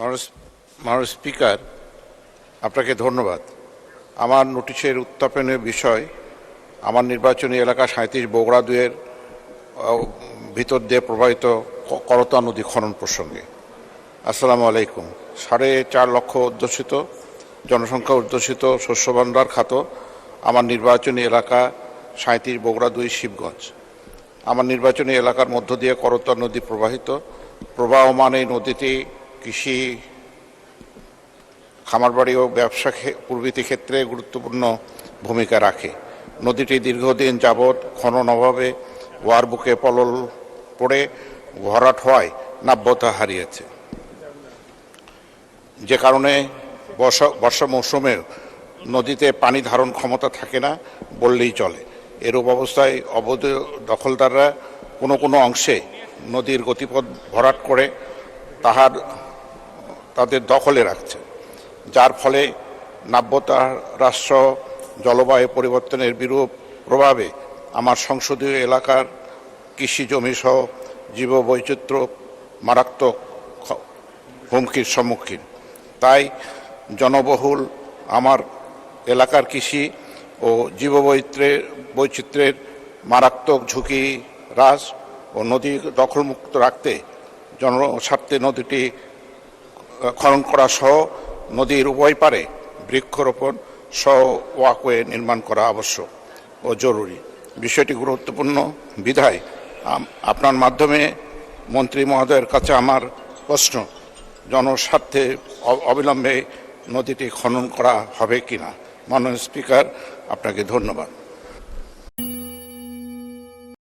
মাননীয় স্পিকার, আপনাকে ধন্যবাদ। আমার নোটিশের উত্থাপনের বিষয়, আমার নির্বাচনী এলাকা সাঁত্রিশ বগুড়া দুয়ের ভিতর দিয়ে প্রবাহিত করতা নদী খনন প্রসঙ্গে। আসসালামু আলাইকুম। সাড়ে চার লক্ষ অধ্যুষিত জনসংখ্যা অধ্যুষিত শস্য ভাণ্ডার খাত আমার নির্বাচনী এলাকা সাঁত্রিশ বগুড়া দুই শিবগঞ্জ। আমার নির্বাচনী এলাকার মধ্য দিয়ে করতা নদী প্রবাহিত, প্রবাহমান এই নদীটি কৃষি, খামারবাড়ি ও ব্যবসা প্রভৃতি ক্ষেত্রে গুরুত্বপূর্ণ ভূমিকা রাখে। নদীটি দীর্ঘদিন যাবৎ খনন অভাবে ওয়ার বুকে পলল পড়ে ভরাট হওয়ায় নাব্যতা হারিয়েছে। যে কারণে বর্ষা বর্ষা মৌসুমে নদীতে পানি ধারণ ক্ষমতা থাকে না বললেই চলে। এরূপ অবস্থায় অবৈধ দখলদাররা কোনো কোনো অংশে নদীর গতিপথ ভরাট করে তাহার তাদের দখলে রাখছে। যার ফলে নাব্যতা রাষ্ট্র, জলবায়ু পরিবর্তনের বিরূপ প্রভাবে আমার সংসদীয় এলাকার কৃষি জমি সহ জীববৈচিত্র্য মারাত্মক হুমকির সম্মুখীন। তাই জনবহুল আমার এলাকার কৃষি ও জীববৈত্রের বৈচিত্র্যের মারাত্মক ঝুঁকি হ্রাস ও নদী দখলমুক্ত রাখতে জনস্বার্থে নদীটি খনন করা সহ নদীর উভয় পারে বৃক্ষরোপণ সহ ওয়াকওয়ে নির্মাণ করা আবশ্যক ও জরুরি। বিষয়টি গুরুত্বপূর্ণ বিধায় আপনার মাধ্যমে মন্ত্রী মহোদয়ের কাছে আমার প্রশ্ন, জনস্বার্থে অবিলম্বে নদীটি খনন করা হবে কিনা? মাননীয় স্পিকার, আপনাকে ধন্যবাদ।